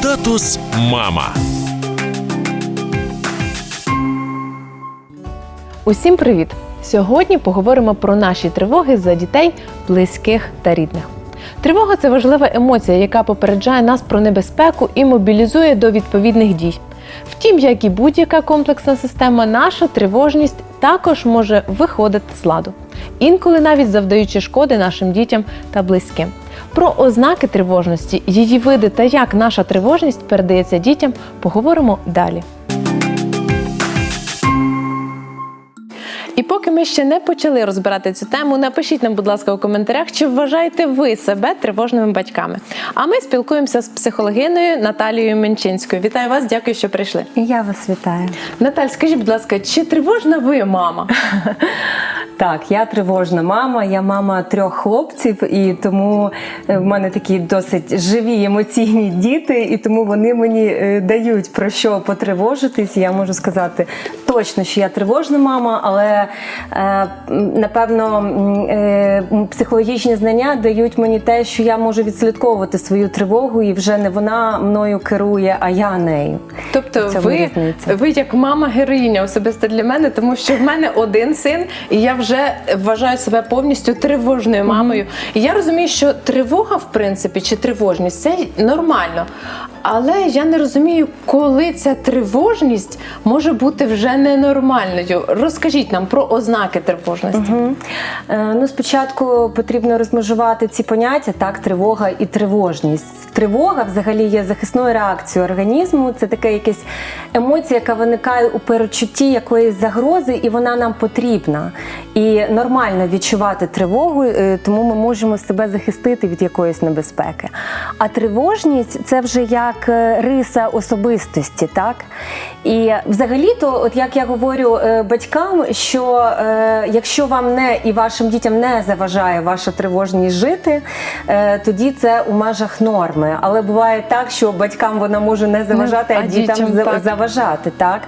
Статус мама. Усім привіт! Сьогодні поговоримо про наші тривоги за дітей, близьких та рідних. Тривога це важлива емоція, яка попереджає нас про небезпеку і мобілізує до відповідних дій. Втім, як і будь-яка комплексна система, наша тривожність також може виходити з ладу, інколи навіть завдаючи шкоди нашим дітям та близьким. Про ознаки тривожності, її види та як наша тривожність передається дітям, поговоримо далі. І поки ми ще не почали розбирати цю тему, напишіть нам, будь ласка, у коментарях, чи вважаєте ви себе тривожними батьками. А ми спілкуємося з психологиною Наталією Менчинською. Вітаю вас, дякую, що прийшли. Я вас вітаю. Наталь, скажіть, будь ласка, чи тривожна ви мама? Так, я тривожна мама, я мама трьох хлопців, і тому е, в мене такі досить живі емоційні діти, і тому вони мені е, дають про що потривожитись. Я можу сказати точно, що я тривожна мама, але е, напевно психологічні знання дають мені те, що я можу відслідковувати свою тривогу, і вже не вона мною керує, а я нею. Тобто, ви, ви як мама героїня особисто для мене, тому що в мене один син, і я вже вважаю себе повністю тривожною мамою. І я розумію, що тривога, в принципі, чи тривожність це нормально. Але я не розумію, коли ця тривожність може бути вже ненормальною. Розкажіть нам про ознаки тривожності. Мгм. Е, Ну, спочатку потрібно розмежувати ці поняття, так, тривога і тривожність. Тривога взагалі є захисною реакцією організму. Це така якась емоція, яка виникає у перечутті якоїсь загрози, і вона нам потрібна. І нормально відчувати тривогу, е, тому ми можемо себе захистити від якоїсь небезпеки. А тривожність це вже як е, риса особистості, так? І взагалі-то, от як я говорю е, батькам, що якщо вам не і вашим дітям не заважає ваша тривожність жити, тоді це у межах норми. Але буває так, що батькам вона може не заважати, а а, дітям, дітям так. заважати. Так?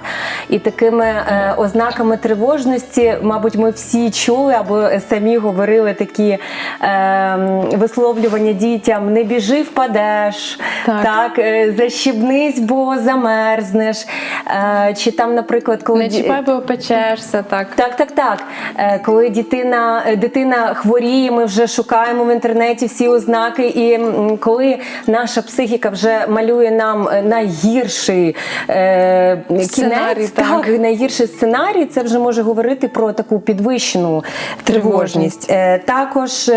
І такими е, ознаками тривожності, мабуть, ми всі чули або самі говорили такі е, висловлювання дітям: не біжи, впадеш, Так. так, е, защібнись, бо замерзнеш. Е, Чи там, наприклад, коли Не чіпай, бо печешся, так. так, так, так. Е, Коли дитина, е, дитина хворіє, ми вже шукаємо в інтернеті всі ознаки. І коли наша психіка вже малює нам е, найгірший е, кінець, так. так, найгірший сценарій, це вже може говорити про таку підвищену тривожність. Е, Також.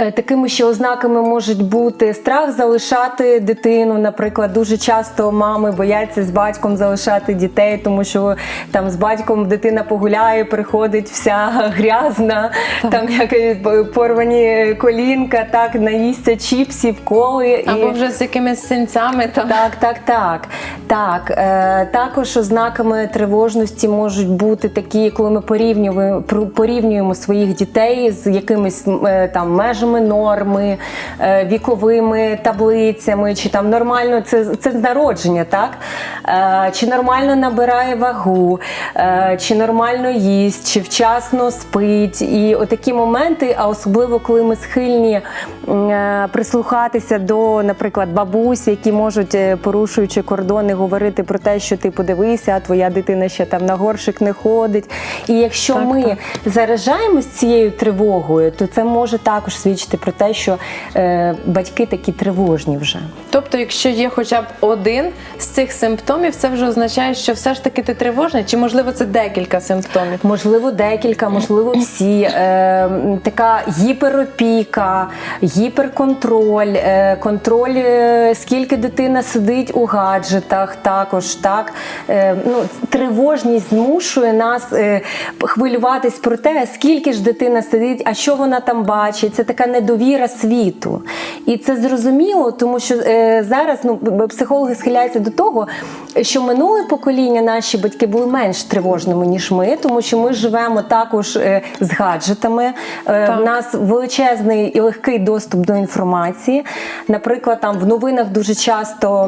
Е, Такими ще ознаками можуть бути страх залишати дитину. Наприклад, дуже часто мами бояться з батьком залишати дітей, тому що там з батьком дитина погуляє, приходить вся грязна, там як е, порвані колінка, так наїсться чіпсів, коли Або вже з якимись синцями там. так, так, так. Так, е, також ознаками тривожності можуть бути такі, коли ми порівнюємо, порівнюємо своїх дітей з якимись е, там межами норми, е, віковими таблицями, чи там нормально це, це з народження, так? Е, чи нормально набирає вагу, е, чи нормально їсть, чи вчасно спить. І отакі моменти, а особливо коли ми схильні прислухатися до, наприклад, бабусь, які можуть, порушуючи кордони, говорити про те, що ти подивися, а твоя дитина ще там на горшик не ходить. І якщо Так, ми так. заражаємось цією тривогою, то це може також свідчити про те, що е, батьки такі тривожні вже. Тобто, якщо є хоча б один з цих симптомів, це вже означає, що все ж таки ти тривожний, чи можливо це декілька симптомів? Можливо, декілька, можливо, всі. Е, така гіперопіка, гіперконтроль, е, контроль, е, скільки дитина сидить у гаджетах, також так. Е, ну, тривожність змушує нас е, хвилюватись про те, скільки ж дитина сидить, а що вона там бачить. Це така недовіра світу. І це зрозуміло, тому що е, зараз ну, психологи схиляються до того, що минуле покоління наші батьки були менш тривожними, ніж ми, тому що ми живемо також е, з гаджетами. Е, Так. В нас величезний і легкий доступ до інформації. Наприклад, там в новинах дуже часто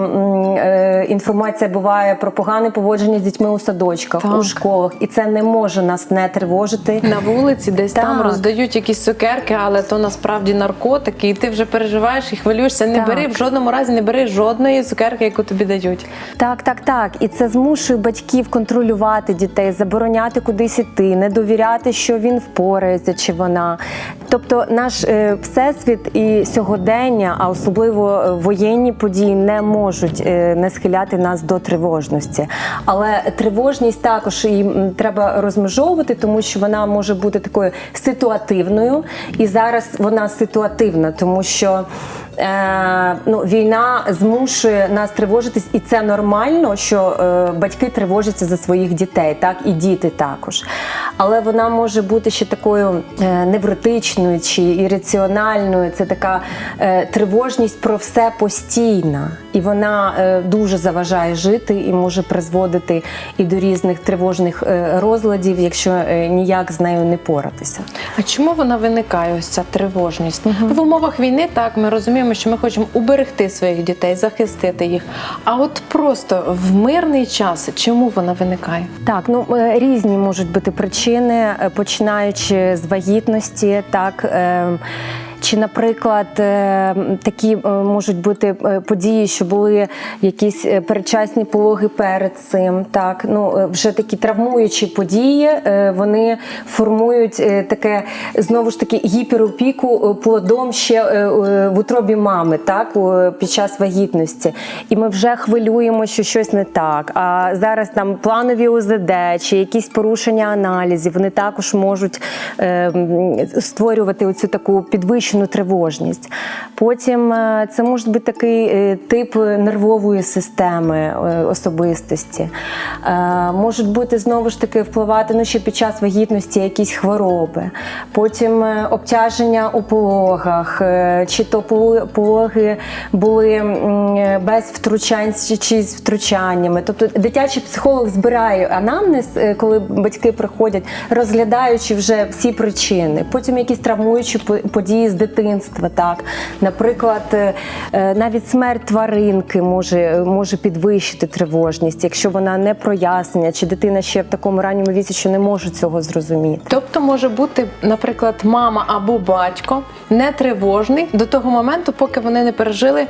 е, інформація буває про погане поводження з дітьми у садочках, Так. у школах, і це не може нас не тривожити. На вулиці десь там роздають якісь цукерки, але то насправді насправді наркотики, і ти вже переживаєш і хвилюєшся. Не Так. бери в жодному разі, не бери жодної цукерки, яку тобі дають. Так, так, так. І це змушує батьків контролювати дітей, забороняти кудись іти, не довіряти, що він впорається чи вона. Тобто, наш е, всесвіт і сьогодення, а особливо е, воєнні події, не можуть е, не схиляти нас до тривожності. Але тривожність також і треба розмежовувати, тому що вона може бути такою ситуативною, і зараз вона ситуативна, тому що. Е, ну, війна змушує нас тривожитись, і це нормально, що е, батьки тривожаться за своїх дітей, так і діти також. Але вона може бути ще такою е, невротичною чи ірраціональною. Це така е, тривожність про все постійна, і вона е, дуже заважає жити і може призводити і до різних тривожних е, розладів, якщо е, ніяк з нею не поратися. А чому вона виникає? Ось ця тривожність? В умовах війни так ми розуміємо, що ми хочемо уберегти своїх дітей, захистити їх. А от просто в мирний час чому вона виникає? Так, ну е, різні можуть бути причини, е, починаючи з вагітності, так. е, Чи, наприклад, е, такі е, можуть бути е, події, що були якісь передчасні пологи перед цим, так ну вже такі травмуючі події, вони формують таке знову ж таки гіперопіку плодом ще в утробі мами, так під час вагітності. І ми вже хвилюємо, що щось не так. А зараз там планові УЗД чи якісь порушення аналізів, вони також можуть е, створювати оцю таку підвищену тривожність. Потім е, це може бути такий е, тип нервової системи е, особистості. Можуть бути знову ж таки впливати ну, ще під час вагітності якісь хвороби. Потім обтяження у пологах, чи то пологи були без втручань чи- з втручаннями. Тобто дитячий психолог збирає анамнез, коли батьки приходять, розглядаючи вже всі причини. Потім якісь травмуючі події з дитинства. Так, наприклад, е, навіть смерть тваринки може, може підвищити тривожність, якщо вона не прояснення, чи дитина ще в такому ранньому віці, що не може цього зрозуміти. Тобто може бути, наприклад, мама або батько не тривожний до того моменту, поки вони не пережили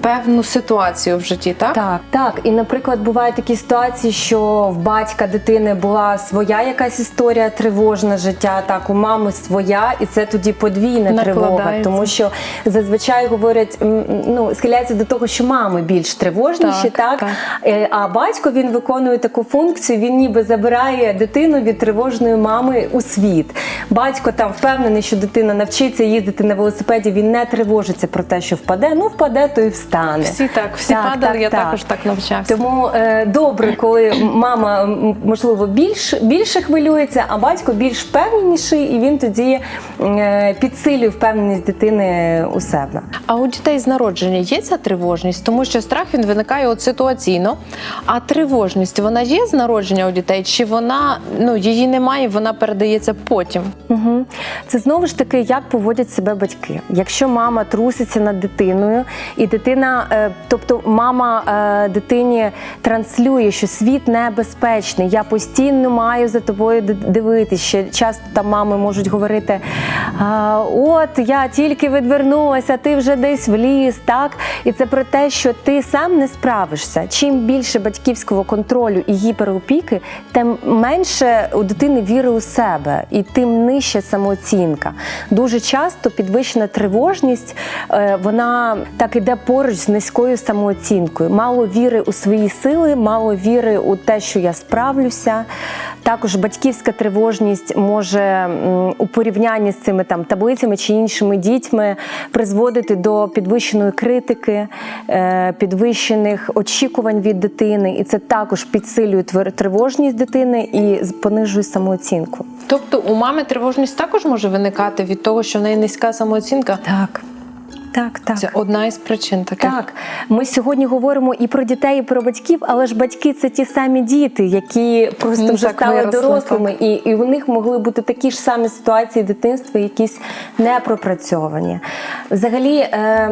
певну ситуацію в житті, так? Так, так. І, наприклад, бувають такі ситуації, що в батька дитини була своя якась історія тривожна життя, так у мами своя, і це тоді подвійне подвійна тривога, тому що зазвичай говорять, ну схиляються до того, що мами більш тривожніші, Так, так, так. Е, а батько він виконує таку функцію. Він ніби забирає дитину від тривожної мами у світ. Батько там впевнений, що дитина навчиться їздити на велосипеді. Він не тривожиться про те, що впаде. Ну впаде, то і встане. Всі так, всі Так, падали, так, я так. також так навчався. Тому е, добре, коли мама можливо більш більше хвилюється, а батько більш впевненіший, і він тоді е, підсилює впевненість дитини у себе. А у дітей з народження є ця тривожність, тому що страх він виникає от ситуаційно. А тривожність вона є з народження у дітей, чи вона ну її немає, вона передається потім? Угу. Це знову ж таки, як поводять себе батьки. Якщо мама труситься над дитиною, і дитина, е, тобто мама е, дитині транслює, що світ небезпечний, я постійно маю за тобою дивитися. Часто там мами можуть говорити: от я тільки відвернулася, ти вже десь вліз, так? І це про те, що ти сам не справишся. Чим більше батьківського контролю і гіперопіки, тим менше у дитини віри у себе і тим нижча самооцінка. Дуже часто підвищена тривожність е, вона так іде поруч з низькою самооцінкою. Мало віри у свої сили, мало віри у те, що я справлюся. Також батьківська тривожність може у порівнянні з цими там таблицями чи іншими дітьми призводити до підвищеної критики, е, підвищених очікувань від дитини, і це також підсилює тривожність дитини і понижує самооцінку. Тобто у мами тривожність також може виникати від того, що в неї низька самооцінка. Так. Так, так. Це одна із причин таких. Так, ми сьогодні говоримо і про дітей, і про батьків, але ж батьки це ті самі діти, які просто Ну, вже стали виросли, дорослими, і, і у них могли бути такі ж самі ситуації дитинства, якісь непропрацьовані. Взагалі е,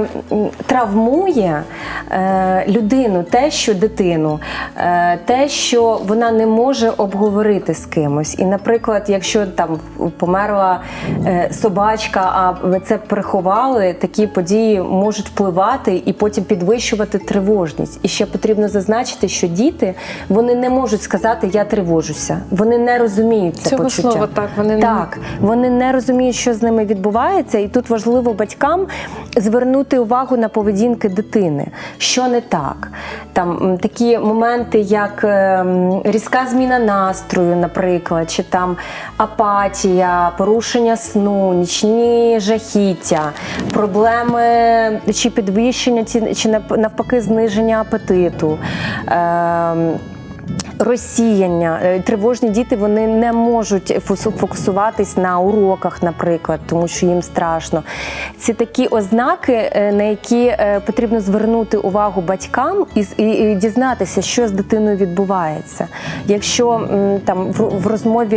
травмує е, людину те, що дитину, е, те, що вона не може обговорити з кимось. І, наприклад, якщо там померла е, собачка, а це приховали, такі події можуть впливати і потім підвищувати тривожність. І ще потрібно зазначити, що діти вони не можуть сказати Я тривожуся. Вони не розуміють це Цього почуття. слова так, вони не- вони не розуміють, що з ними відбувається, і тут важливо батькам звернути увагу на поведінки дитини, що не так. Там такі моменти, як ем, різка зміна настрою, наприклад, чи там апатія, порушення сну, нічні жахіття, проблеми чи підвищення, чи- чи нав- навпаки зниження апетиту. Розсіяння, Е, тривожні діти вони не можуть фокусуватись на уроках, наприклад, тому що їм страшно. Це такі ознаки, е, на які е, потрібно звернути увагу батькам і, дізнатися, що з дитиною відбувається. Якщо там в, розмові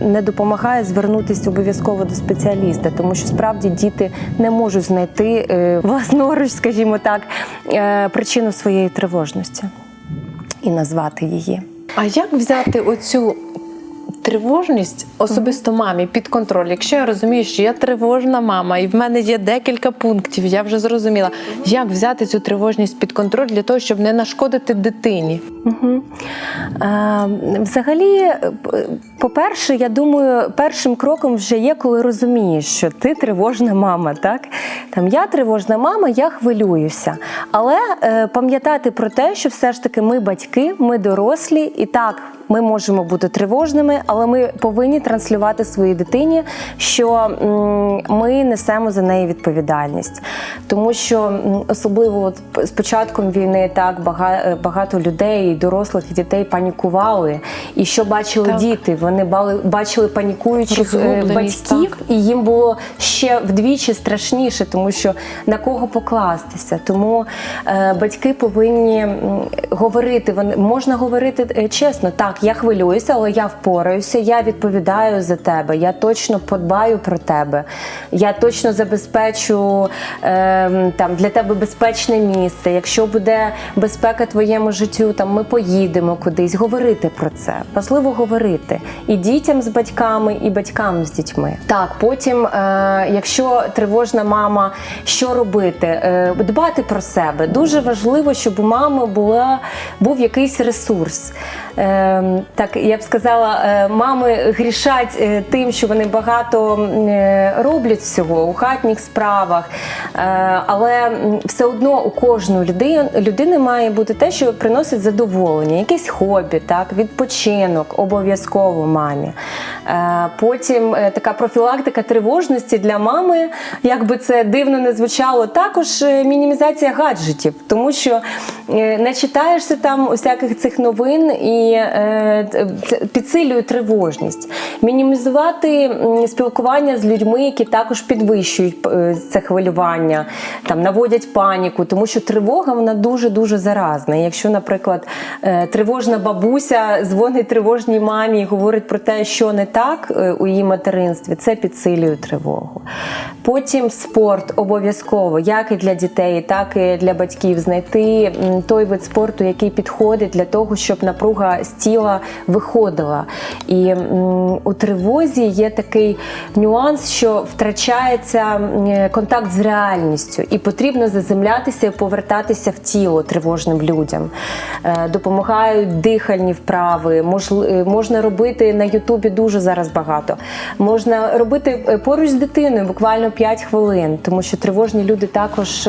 не допомагає, звернутися обов'язково до спеціаліста, тому що справді діти не можуть знайти власноруч, скажімо так, причину своєї тривожності і назвати її. А як взяти оцю тривожність особисто мамі під контроль? Якщо я розумію, що я тривожна мама, і в мене є декілька пунктів, я вже зрозуміла, як взяти цю тривожність під контроль для того, щоб не нашкодити дитині? Угу. Е, взагалі, по-перше, я думаю, першим кроком вже є, коли розумієш, що ти тривожна мама. Так? Там я тривожна мама, я хвилююся. Але е, пам'ятати про те, що все ж таки ми батьки, ми дорослі, і так. Ми можемо бути тривожними, але ми повинні транслювати своїй дитині, що ми несемо за неї відповідальність. Тому що особливо от з початком війни так багато людей, і дорослих і дітей панікували. І що бачили Так. діти? Вони бачили панікуючих е, батьків, і їм було ще вдвічі страшніше, тому що на кого покластися. Тому е, батьки повинні говорити. Вони можна говорити е, чесно. Так, я хвилююся, але я впораюся. Я відповідаю за тебе. Я точно подбаю про тебе. Я точно забезпечу е, там для тебе безпечне місце. Якщо буде безпека твоєму життю, там ми поїдемо кудись. Говорити про це. Важливо говорити і дітям з батьками, і батькам з дітьми. Так, потім, е, якщо тривожна мама, що робити? Е, дбати про себе. Дуже важливо, щоб у мами була, був якийсь ресурс. Е, так, я б сказала, е, мами грішать е, тим, що вони багато е, роблять всього у хатніх справах, але все одно у кожної людини, людини має бути те, що приносить задоволення, якесь хобі, так, відпочинок, обов'язково мамі. Потім така профілактика тривожності для мами, як би це дивно не звучало, також мінімізація гаджетів, тому що не читаєшся там усяких цих новин і е, підсилює тривожність. Мінімізувати спілкування з людьми, які також підвищують е, це хвилювання, там наводять паніку, тому що тривога вона дуже дуже заразна. Якщо, наприклад, е, тривожна бабуся дзвонить тривожній мамі і говорить про те, що не так е, у її материнстві, це підсилює тривогу. Потім спорт обов'язково, як і для дітей, так і для батьків, знайти той вид спорту, який підходить для того, щоб напруга з тіла виходила. І у тривозі є такий нюанс, що втрачається контакт з реальністю, і потрібно заземлятися і повертатися в тіло тривожним людям. Е, Допомагають дихальні вправи, е, можна робити на Ютубі дуже зараз багато. Можна робити е, поруч з дитиною буквально 5 хвилин, тому що тривожні люди також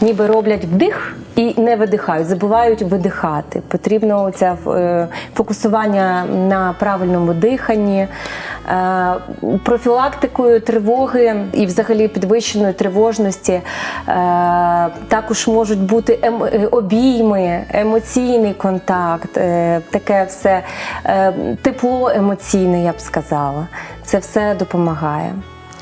ніби роблять вдих і не видихають, забувають видихати. Потрібно це фокусування на правильному диханні, е, профілактикою тривоги і взагалі підвищеної тривожності. е, Також можуть бути ем- е, обійми, емоційний контакт, таке все тепло емоційне, я б сказала. Це все допомагає.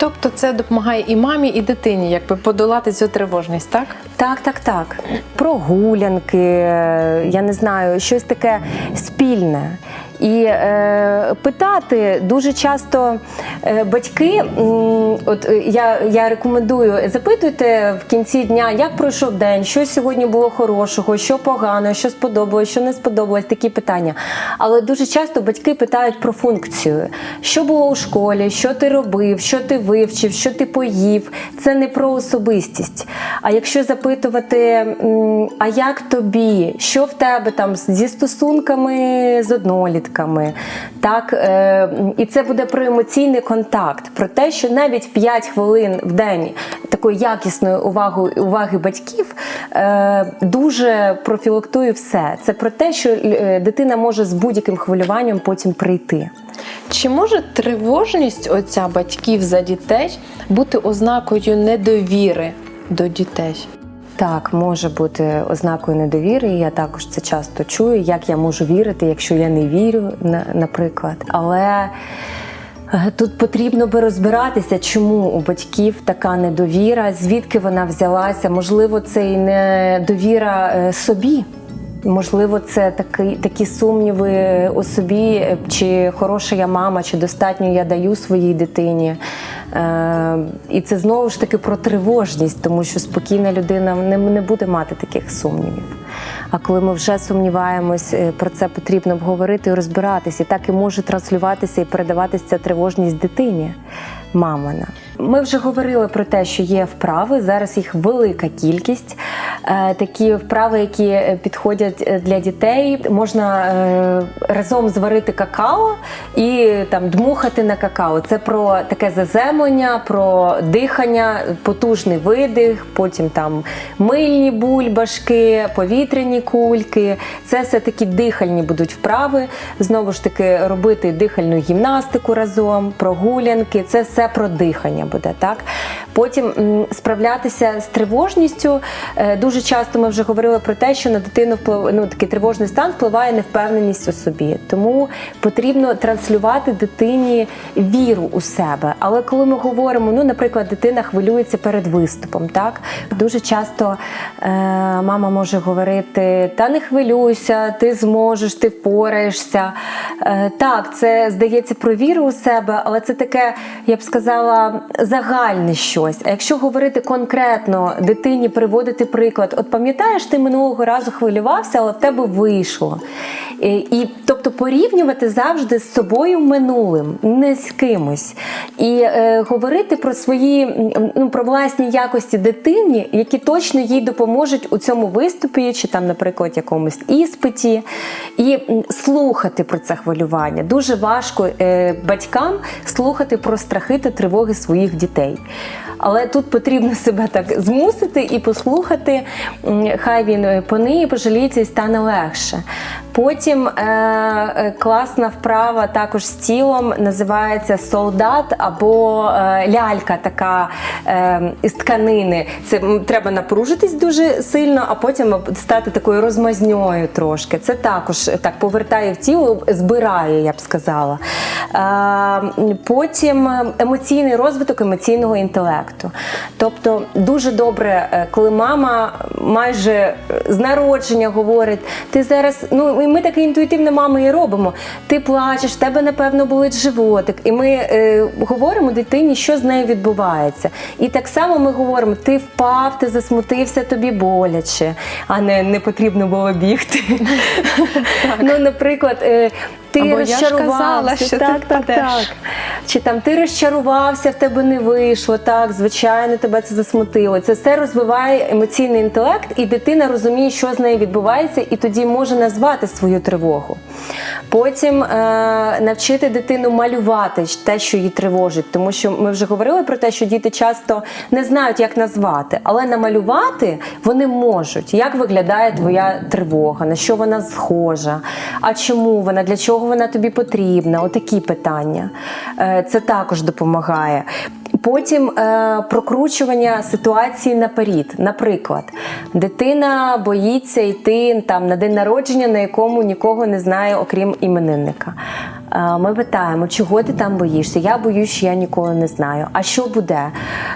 Тобто це допомагає і мамі, і дитині, якби подолати цю тривожність, так? Так, так, так. Прогулянки, е, я не знаю, щось таке спільне. І е, питати дуже часто е, батьки, от е, я, я рекомендую, запитуйте в кінці дня, як пройшов день, що сьогодні було хорошого, що погано, що сподобалось, що не сподобалось, такі питання. Але дуже часто батьки питають про функцію, що було у школі, що ти робив, що ти вивчив, що ти поїв. Це не про особистість. А якщо запитувати, а як тобі, що в тебе там зі стосунками з однолітками, так е, і це буде про емоційний контакт, про те, що навіть 5 хвилин в день такої якісної уваги, уваги батьків е, дуже профілактує все. Це про те, що е, дитина може з будь-яким хвилюванням потім прийти. Чи може тривожність оця батьків за дітей бути ознакою недовіри до дітей? Так, може бути ознакою недовіри. Я також це часто чую. Як я можу вірити, якщо я не вірю, на- наприклад. Але е, тут потрібно би розбиратися, чому у батьків така недовіра, звідки вона взялася. Можливо, це і недовіра е, собі. Можливо, це такі, такі сумніви у собі, е, чи хороша я мама, чи достатньо я даю своїй дитині. Е, і це знову ж таки про тривожність, тому що спокійна людина не, не буде мати таких сумнівів. А коли ми вже сумніваємось, е, про це потрібно обговорити і розбиратися. І так і може транслюватися і передаватися ця тривожність дитині. Мамина. Ми вже говорили про те, що є вправи. Зараз їх велика кількість. Е, Такі вправи, які е, підходять е, для дітей, можна разом зварити какао і там дмухати на какао. Це про таке заземлення, про дихання, потужний видих, потім там мильні бульбашки, повітряні кульки. Це все такі дихальні будуть вправи. Знову ж таки, робити дихальну гімнастику разом, прогулянки. Це все про дихання буде. Так потім справлятися з тривожністю. Е, Дуже часто ми вже говорили про те, що на дитину вплив... ну, такий тривожний стан впливає невпевненість у собі. Тому потрібно транслювати дитині віру у себе. Але коли ми говоримо, ну, наприклад, дитина хвилюється перед виступом, так дуже часто е, мама може говорити: та не хвилюйся, ти зможеш, ти впораєшся. Е, так, це здається про віру у себе, але це таке, я б сказала, загальне щось. А якщо говорити конкретно дитині, приводити приклад, от пам'ятаєш, ти минулого разу хвилювався, але в тебе вийшло. І тобто порівнювати завжди з собою минулим, не з кимось. І е, говорити про свої ну, про власні якості дитині, які точно їй допоможуть у цьому виступі, чи там, наприклад, якомусь іспиті, і слухати про це хвилювання. Дуже важко е, батькам слухати про страхи та тривоги своїх дітей. Але тут потрібно себе так змусити і послухати. Хай він е, пониє, пожаліється і стане легше. Потім е, е, класна вправа також з тілом називається солдат або е, лялька, така е, із тканини. Це треба напружитись дуже сильно, а потім стати такою розмазньою трошки. Це також так повертає в тіло, збирає, я б сказала. Е, потім емоційний розвиток емоційного інтелекту. Тобто дуже добре, е, коли мама майже е, з народження говорить, ти зараз, ну і ми таке інтуїтивне мами і робимо. Ти плачеш, в тебе напевно болить животик. І ми е, говоримо дитині, що з нею відбувається. І так само ми говоримо: ти впав, ти засмутився, тобі боляче, а не, не потрібно було бігти. Ну, наприклад, е, ти Або розчарувався. що ти так, так, так. Чи там ти розчарувався, в тебе не вийшло, так, звичайно, тебе це засмутило. Це все розвиває емоційний інтелект, і дитина розуміє, що з нею відбувається, і тоді може назвати свою тривогу. Потім е, навчити дитину малювати те, що її тривожить, тому що ми вже говорили про те, що діти часто не знають, як назвати, але намалювати вони можуть, як виглядає твоя тривога, на що вона схожа, а чому вона, для чого вона тобі потрібна? Отакі питання. Е, Це також допомагає. Потім е, прокручування ситуації наперед. Наприклад, дитина боїться йти там на день народження, на якому нікого не знає, окрім іменинника. Е, Ми питаємо, чого ти там боїшся? Я боюсь, що я ніколи не знаю. А що буде?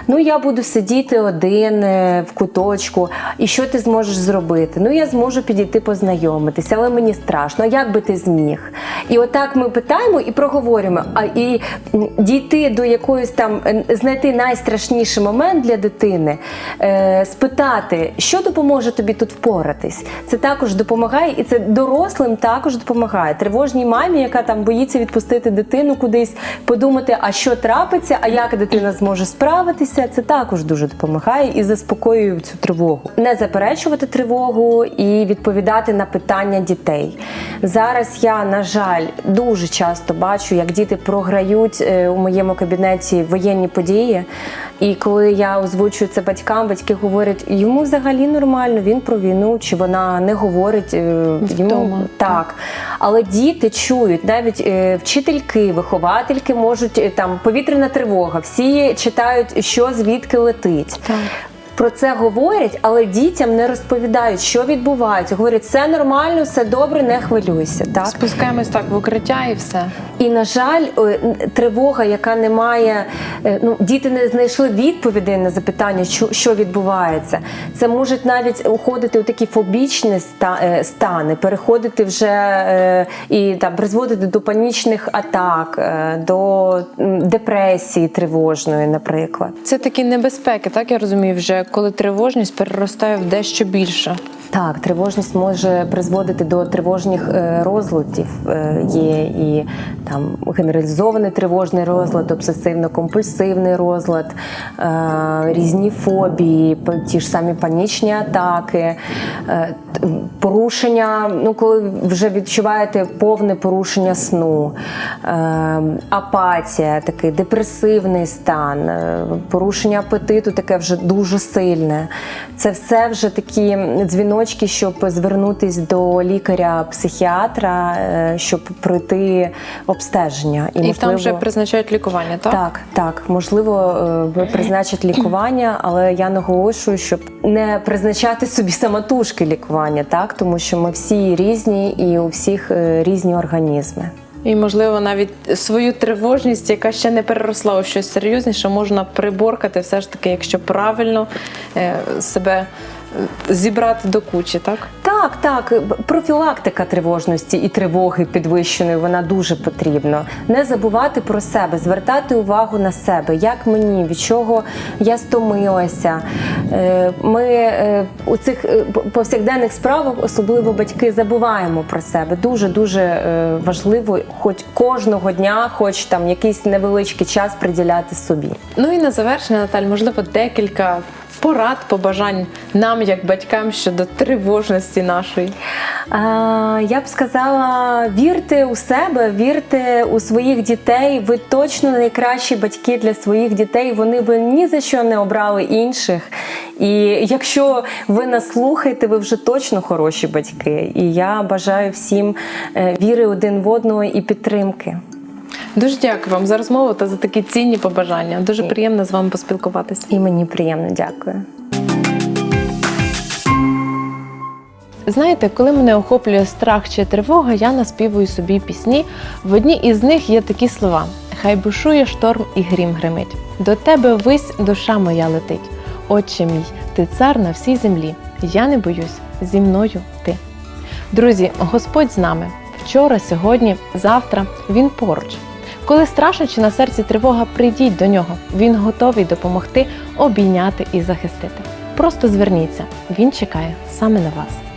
Ну, я буду сидіти один е, в куточку. І що ти зможеш зробити? Ну, я зможу підійти познайомитися, але мені страшно. Як би ти зміг? І отак ми питаємо і проговорюємо. А і дійти до якоїсь там е, знайти найстрашніший момент для дитини, е, спитати, що допоможе тобі тут впоратись. Це також допомагає, і це дорослим також допомагає. Тривожній мамі, яка там боїться відпустити дитину кудись, подумати, а що трапиться, а як дитина зможе справитися. Це також дуже допомагає і заспокоює цю тривогу. Не заперечувати тривогу і відповідати на питання дітей. Зараз я, на жаль, дуже часто бачу, як діти програють е, у моєму кабінеті воєнні події. І коли я озвучую це батькам, батьки говорять, йому взагалі нормально, він про війну, чи вона не говорить е, йому Вдома. так. Але діти чують, навіть е, вчительки, виховательки можуть е, там повітряна тривога, всі читають, що звідки летить. Так. Про це говорять, але дітям не розповідають, що відбувається. Говорять, все нормально, все добре, не хвилюйся. Так Спускаємось так в укриття і все. і на жаль, е, тривога, яка не має, е, ну діти не знайшли відповідей на запитання, що, що відбувається. Це можуть навіть уходити у такі фобічні ста- е, стани, переходити вже е, і там призводити до панічних атак, е, до м, депресії тривожної, наприклад. Це такі небезпеки, так я розумію, вже коли тривожність переростає в дещо більше. Так, тривожність може призводити до тривожних е, розладів. Е, Є і там генералізований тривожний розлад, обсесивно-компульсивний розлад, е, різні фобії, ті ж самі панічні атаки, порушення. Ну, коли вже відчуваєте повне порушення сну, апатія, такий депресивний стан, порушення апетиту, таке вже дуже сильне. Це все вже такі дзвіночки, щоб звернутись до лікаря-психіатра, е, щоб пройти обстеження. І, там вже призначають лікування, так? так, так, можливо, е, призначать лікування, але я наголошую, щоб не призначати собі самотужки лікування, так тому що ми всі різні і у всіх е, різні організми. І можливо навіть свою тривожність, яка ще не переросла у щось серйозніше, можна приборкати все ж таки, якщо правильно е, себе зібрати до кучі, так? Так, так, профілактика тривожності і тривоги підвищеної вона дуже потрібна. Не забувати про себе, звертати увагу на себе, як мені, від чого я стомилася. Е, Ми е, у цих е, повсякденних справах, особливо батьки, забуваємо про себе. Дуже дуже важливо, хоч кожного дня, хоч там якийсь невеличкий час приділяти собі. Ну і на завершення, Наталь, можливо, декілька порад, побажань нам, як батькам, щодо тривожності нашої. Я б сказала, вірте у себе, вірте у своїх дітей. Ви точно найкращі батьки для своїх дітей. Вони би ні за що не обрали інших. І якщо ви нас слухаєте, ви вже точно хороші батьки. І я бажаю всім е, віри один в одного і підтримки. Дуже дякую вам за розмову та за такі цінні побажання. Дуже приємно з вами поспілкуватися. І мені приємно дякую. Знаєте, коли мене охоплює страх чи тривога, я наспівую собі пісні. В одній із них є такі слова: Хай бушує шторм і грім гримить. До тебе вись душа моя летить. Отче мій, ти цар на всій землі. Я не боюсь, зі мною ти. Друзі, Господь з нами. Вчора, сьогодні, завтра Він поруч. Коли страшно чи на серці тривога, прийдіть до нього. Він готовий допомогти, обійняти і захистити. Просто зверніться, він чекає саме на вас.